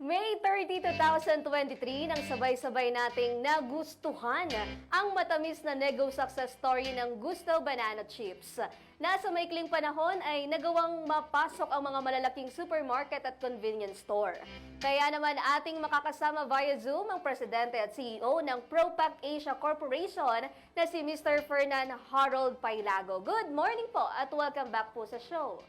May 30, 2023 nang sabay-sabay nating nagustuhan ang matamis na nego success story ng Gusto Banana Chips. Nasa maikling panahon ay nagawang mapasok ang mga malalaking supermarket at convenience store. Kaya naman ating makakasama via Zoom ang presidente at CEO ng Propac Asia Corporation na si Mr. Fernan Harold Pailago. Good morning po at welcome back po sa show.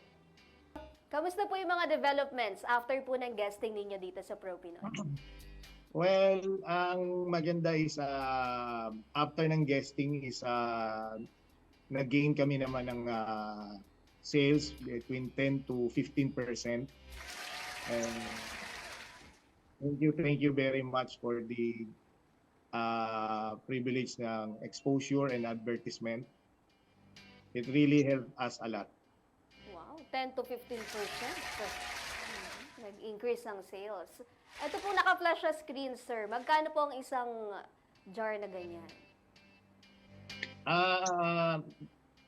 Kamusta po yung mga developments after po ng guesting ninyo dito sa Pro Pinoy? Well, ang maganda is uh, after ng guesting is uh, nag-gain kami naman ng uh, sales between 10 to 15 percent. thank you, thank you very much for the uh, privilege ng exposure and advertisement. It really helped us a lot. Wow, 10 to 15 percent. Nag-increase ang sales. Ito po naka-flash sa screen, sir. Magkano po ang isang jar na ganyan? Ah,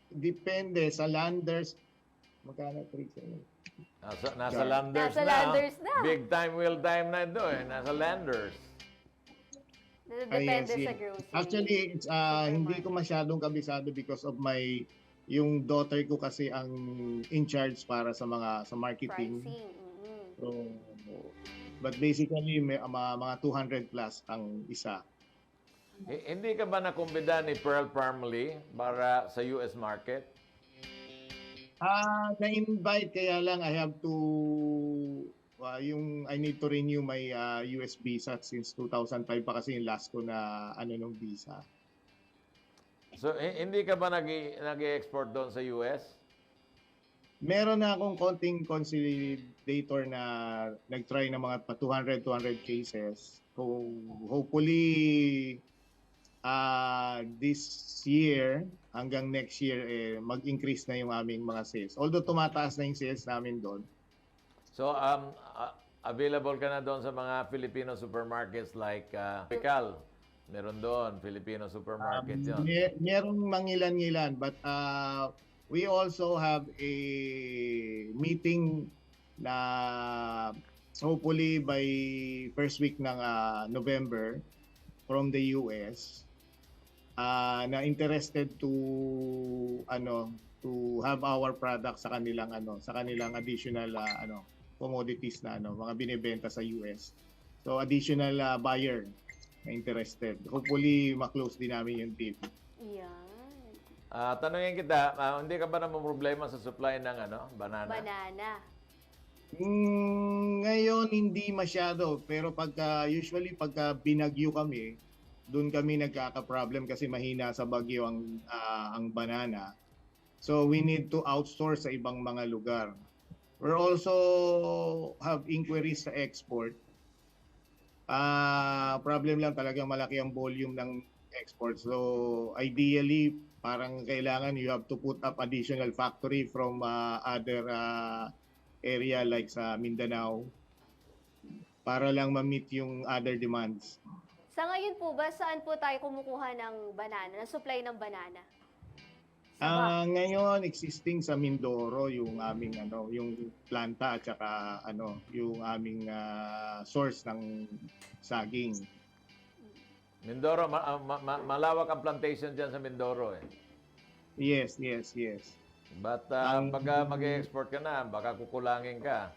depende sa landers. Magkano 3 Nasa, nasa Sure. Landers Nasa na. Landers na. Big time, will time na ito eh. Nasa Landers. Depende Ah, yes, sa grocery. Actually, it's, uh, hindi ko masyadong kabisado because of my yung daughter ko kasi ang in charge para sa mga sa marketing. Pricing. mhm. So, but basically may mga, mga 200 plus ang isa. H- hindi ka ba nakumbida ni Pearl Parmalee para sa US market? Ah, na-invite kaya lang I have to uh, yung I need to renew my uh, US visa since 2005 pa kasi yung last ko na ano nung visa. So, hindi ka ba nag export doon sa US? Meron na akong konting consolidator na nag-try ng mga pa 200 200 cases. So hopefully uh, this year hanggang next year eh, mag-increase na yung aming mga sales. Although tumataas na yung sales namin doon. So, um, a- available ka na doon sa mga Filipino supermarkets like uh, Pical. Meron doon, Filipino supermarket Um, yun. mer- merong mangilan-ngilan but uh, we also have a meeting na hopefully by first week ng uh, November from the US uh, na interested to ano to have our product sa kanilang ano sa kanilang additional uh, ano commodities na ano mga binebenta sa US. So additional uh, buyer na interested. Hopefully ma-close din namin yung deal. Yan. Ah, tanungin kita, ah, hindi ka ba naman problema sa supply ng ano, banana? Banana. Mm, ngayon hindi masyado pero pagka usually pagka binagyo kami doon kami nagkaka-problem kasi mahina sa bagyo ang ah, ang banana. So we need to outsource sa ibang mga lugar. We also have inquiries sa export. Ah, problem lang talagang malaki ang volume ng export. So ideally parang kailangan you have to put up additional factory from ah, other ah, area like sa Mindanao para lang ma-meet yung other demands. Sa ngayon po ba, saan po tayo kumukuha ng banana, ng supply ng banana? Ah, ngayon existing sa Mindoro yung aming ano, yung planta at saka ano, yung aming ah, source ng saging. Mindoro, ma- ah, ma- ma- malawak ang plantation dyan sa Mindoro eh. Yes, yes, yes. But uh, Ang- pag mag-export ka na, baka kukulangin ka.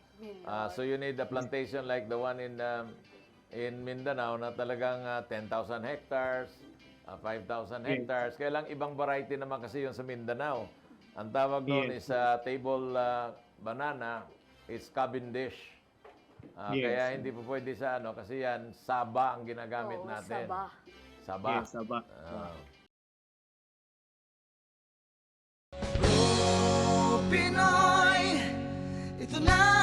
Ah, so you need a plantation like the one in um, in Mindanao na talagang ah, 10,000 hectares, ah, 5,000 hectares. Kaya lang ibang variety naman kasi yun sa Mindanao. Ang tawag doon Yes. is ah, table ah, banana, it's Cavendish. Ah, Yes. Kaya hindi po pwede sa ano kasi yan saba ang ginagamit Oo, natin. Saba. Saba. Yes, aba. Ah. Pinoy Ito na